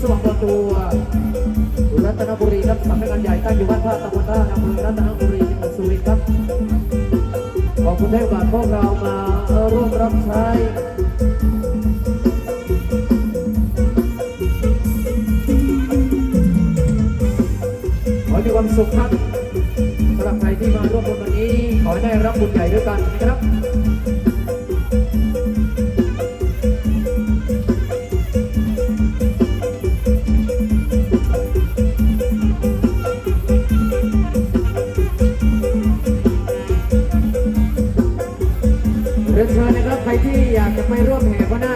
สว่างประตูรัตนบุรีครับสำนักงานใหญ่ตั้งอยู่บ้านท่าตำบลท่าอำเภอรัตนบุรีจังหวัดสุรินทร์ครับขอบคุณที่ให้โอกาสพวกเรามาร่วมรับใช้ขอให้มีความสุขครับสำหรับใครที่มาร่วมบุญวันนี้ ขอให้ได้รับบุญใหญ่ด้วยกันนะครับ ไม่ร่วมแห่ก็ได้